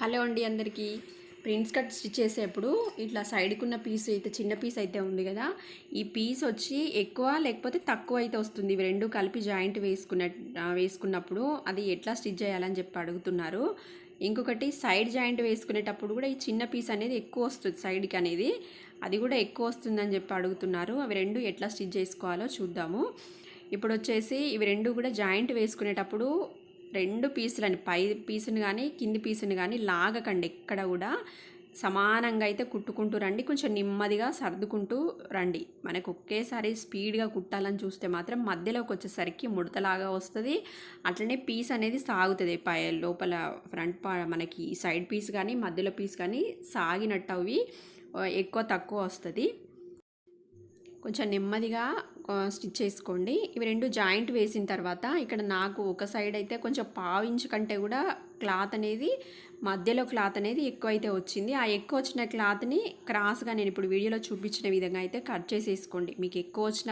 Hello అండి అందరికీ. Prints cut stitch చేసేప్పుడు ఇట్లా సైడ్కి ఉన్న పీస్ అయితే చిన్న పీస్ అయితే ఉంది కదా ఈ పీస్ వచ్చి ఎక్కువ లేకపోతే తక్కువ అయితే వస్తుంది. ఇవి రెండు కలిపి జాయింట్ వేసుకున్న వేసుకున్నప్పుడు అది ఎట్లా స్టిచ్ చేయాలని చెప్పి అడుగుతున్నారు. ఇంకొకటి సైడ్ జాయింట్ వేసుకునేటప్పుడు కూడా ఈ చిన్న పీస్ అనేది ఎక్కువ వస్తుంది సైడ్కి అనేది. అది కూడా ఎక్కువ వస్తుందని చెప్పి అడుగుతున్నారు. అవి రెండు ఎట్లా స్టిచ్ చేసుకోవాలో చూద్దాము. ఇప్పుడు వచ్చేసి ఇవి రెండు కూడా జాయింట్ వేసుకునేటప్పుడు రెండు పీసులని పై పీసుని కానీ కింది పీసుని కానీ లాగకండి. ఎక్కడ కూడా సమానంగా అయితే కుట్టుకుంటూ రండి. కొంచెం నెమ్మదిగా సర్దుకుంటూ రండి. మనకు ఒకేసారి స్పీడ్గా కుట్టాలని చూస్తే మాత్రం మధ్యలోకి వచ్చేసరికి ముడతలాగా వస్తుంది. అట్లనే పీస్ అనేది సాగుతుంది. పై లోపల ఫ్రంట్ మనకి సైడ్ పీస్ కానీ మధ్యలో పీస్ కానీ సాగినట్టు అవి ఎక్కువ తక్కువ వస్తుంది. కొంచెం నెమ్మదిగా స్టిచ్ చేసుకోండి. ఇవి రెండు జాయింట్ వేసిన తర్వాత ఇక్కడ నాకు ఒక సైడ్ అయితే కొంచెం పావించు కంటే కూడా క్లాత్ అనేది మధ్యలో క్లాత్ అనేది ఎక్కువ అయితే వచ్చింది. ఆ ఎక్కువ వచ్చిన క్లాత్ని క్రాస్గా నేను ఇప్పుడు వీడియోలో చూపించిన విధంగా అయితే కట్ చేసేసుకోండి. మీకు ఎక్కువ వచ్చిన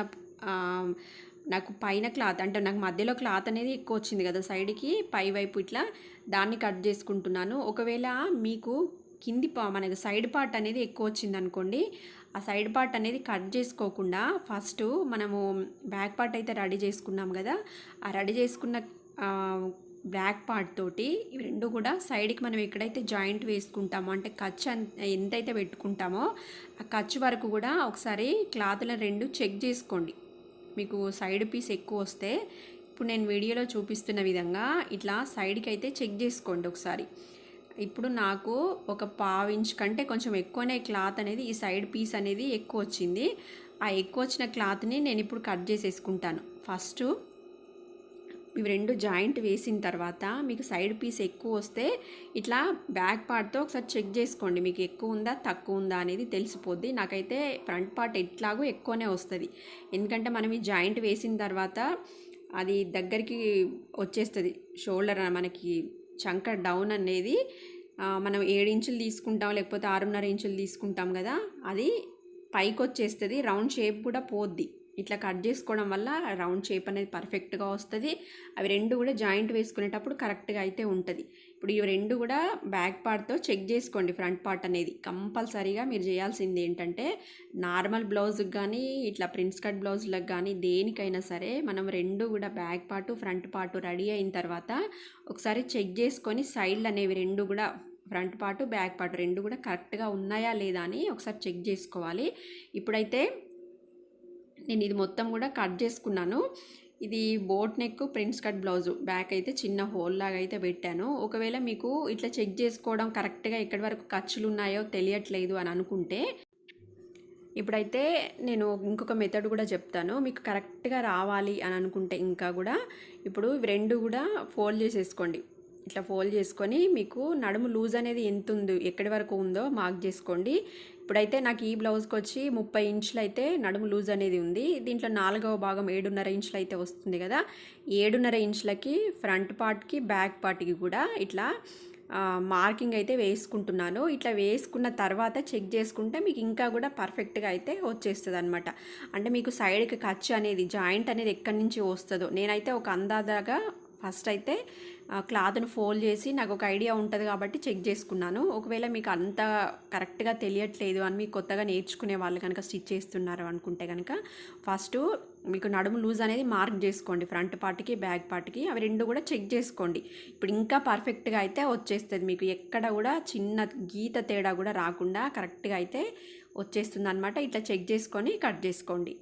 నాకు పైన క్లాత్ అంటే నాకు మధ్యలో క్లాత్ అనేది ఎక్కువ వచ్చింది కదా సైడ్కి పై వైపు ఇట్లా దాన్ని కట్ చేసుకుంటున్నాను. ఒకవేళ మీకు కింది పా మనకి సైడ్ పార్ట్ అనేది ఎక్కువ వచ్చింది అనుకోండి ఆ సైడ్ పార్ట్ అనేది కట్ చేసుకోకుండా ఫస్ట్ మనము బ్యాక్ పార్ట్ అయితే రెడీ చేసుకున్నాం కదా ఆ రెడీ చేసుకున్న బ్యాక్ పార్ట్ తోటి ఇవి రెండు కూడా సైడ్కి మనం ఎక్కడైతే జాయింట్ వేసుకుంటామో అంటే ఖర్చు ఎంతైతే పెట్టుకుంటామో ఆ ఖర్చు వరకు కూడా ఒకసారి క్లాత్ల రెండు చెక్ చేసుకోండి. మీకు సైడ్ పీస్ ఎక్కువ వస్తే ఇప్పుడు నేను వీడియోలో చూపిస్తున్న విధంగా ఇట్లా సైడ్కి అయితే చెక్ చేసుకోండి ఒకసారి. ఇప్పుడు నాకు ఒక పావు ఇంచ్ కంటే కొంచెం ఎక్కువనే క్లాత్ అనేది ఈ సైడ్ పీస్ అనేది ఎక్కువ వచ్చింది. ఆ ఎక్కువ వచ్చిన క్లాత్ని నేను ఇప్పుడు కట్ చేసేసుకుంటాను. ఫస్ట్ ఇవి రెండు జాయింట్ వేసిన తర్వాత మీకు సైడ్ పీస్ ఎక్కువ వస్తే ఇట్లా బ్యాక్ పార్ట్తో ఒకసారి చెక్ చేసుకోండి. మీకు ఎక్కువ ఉందా తక్కువ ఉందా అనేది తెలిసిపోద్ది. నాకైతే ఫ్రంట్ పార్ట్ ఎట్లాగో ఎక్కువనే వస్తుంది. ఎందుకంటే మనం ఈ జాయింట్ వేసిన తర్వాత అది దగ్గరికి వచ్చేస్తుంది. షోల్డర్ మనకి చంక డౌన్ అనేది మనం ఏడు ఇంచులు తీసుకుంటాం లేకపోతే ఆరున్నర ఇంచులు తీసుకుంటాం కదా అది పైకి వచ్చేస్తుంది రౌండ్ షేప్ కూడా పోద్ది. ఇట్లా కట్ చేసుకోవడం వల్ల రౌండ్ షేప్ అనేది పర్ఫెక్ట్గా వస్తుంది. అవి రెండు కూడా జాయింట్ వేసుకునేటప్పుడు కరెక్ట్గా అయితే ఉంటుంది. ఇప్పుడు ఇవి రెండు కూడా బ్యాక్ పార్ట్తో చెక్ చేసుకోండి ఫ్రంట్ పార్ట్ అనేది. కంపల్సరీగా మీరు చేయాల్సింది ఏంటంటే నార్మల్ బ్లౌజ్కి కానీ ఇట్లా ప్రిన్స్ కట్ బ్లౌజ్లకు కానీ దేనికైనా సరే మనం రెండు కూడా back part front part ready అయిన తర్వాత ఒకసారి చెక్ చేసుకొని సైడ్లు అనేవి రెండు కూడా ఫ్రంట్ పార్ట్ బ్యాక్ పార్ట్ రెండు కూడా కరెక్ట్గా ఉన్నాయా లేదా అని ఒకసారి చెక్ చేసుకోవాలి. ఇప్పుడైతే నేను ఇది మొత్తం కూడా కట్ చేసుకున్నాను. ఇది boat neck prince cut blouse. Back అయితే చిన్న హోల్ లాగా అయితే పెట్టాను. ఒకవేళ మీకు ఇట్లా చెక్ చేసుకోవడం కరెక్ట్గా ఎక్కడి వరకు ఖర్చులు ఉన్నాయో తెలియట్లేదు అని అనుకుంటే ఇప్పుడైతే నేను ఇంకొక మెథడ్ కూడా చెప్తాను. మీకు కరెక్ట్గా రావాలి అని అనుకుంటే ఇంకా కూడా ఇప్పుడు రెండు కూడా ఫోల్డ్ చేసేసుకోండి. ఇట్లా ఫోల్డ్ చేసుకొని మీకు నడుము లూజ్ అనేది ఎంత ఉంది ఎక్కడి వరకు ఉందో మార్క్ చేసుకోండి. ఇప్పుడైతే నాకు ఈ బ్లౌజ్కి వచ్చి ముప్పై ఇంచులు అయితే నడుము లూజ్ అనేది ఉంది. దీంట్లో నాలుగవ భాగం ఏడున్నర ఇంచులు అయితే వస్తుంది కదా. ఏడున్నర ఇంచులకి ఫ్రంట్ పార్ట్కి బ్యాక్ పార్ట్కి కూడా ఇట్లా మార్కింగ్ అయితే వేసుకుంటున్నాను. ఇట్లా వేసుకున్న తర్వాత చెక్ చేసుకుంటే మీకు ఇంకా కూడా పర్ఫెక్ట్గా అయితే వచ్చేస్తుంది అనమాట అంటే మీకు సైడ్కి ఖర్చు అనేది జాయింట్ అనేది ఎక్కడి నుంచి వస్తుందో. నేనైతే ఒక అందాదాగా ఫస్ట్ అయితే క్లాత్ను ఫోల్డ్ చేసి నాకు ఒక ఐడియా ఉంటుంది కాబట్టి చెక్ చేసుకున్నాను. ఒకవేళ మీకు అంత కరెక్ట్గా తెలియట్లేదు అని మీకు కొత్తగా నేర్చుకునే వాళ్ళు కనుక స్టిచ్ చేస్తున్నారు అనుకుంటే కనుక ఫస్ట్ మీకు నడుము లూజ్ అనేది మార్క్ చేసుకోండి. ఫ్రంట్ పార్ట్కి బ్యాక్ పార్ట్కి అవి రెండు కూడా చెక్ చేసుకోండి. ఇప్పుడు ఇంకా పర్ఫెక్ట్గా అయితే వచ్చేస్తుంది మీకు. ఎక్కడ కూడా చిన్న గీత తేడా కూడా రాకుండా కరెక్ట్గా అయితే వచ్చేస్తుంది అనమాట ఇట్లా చెక్ చేసుకొని కట్ చేసుకోండి.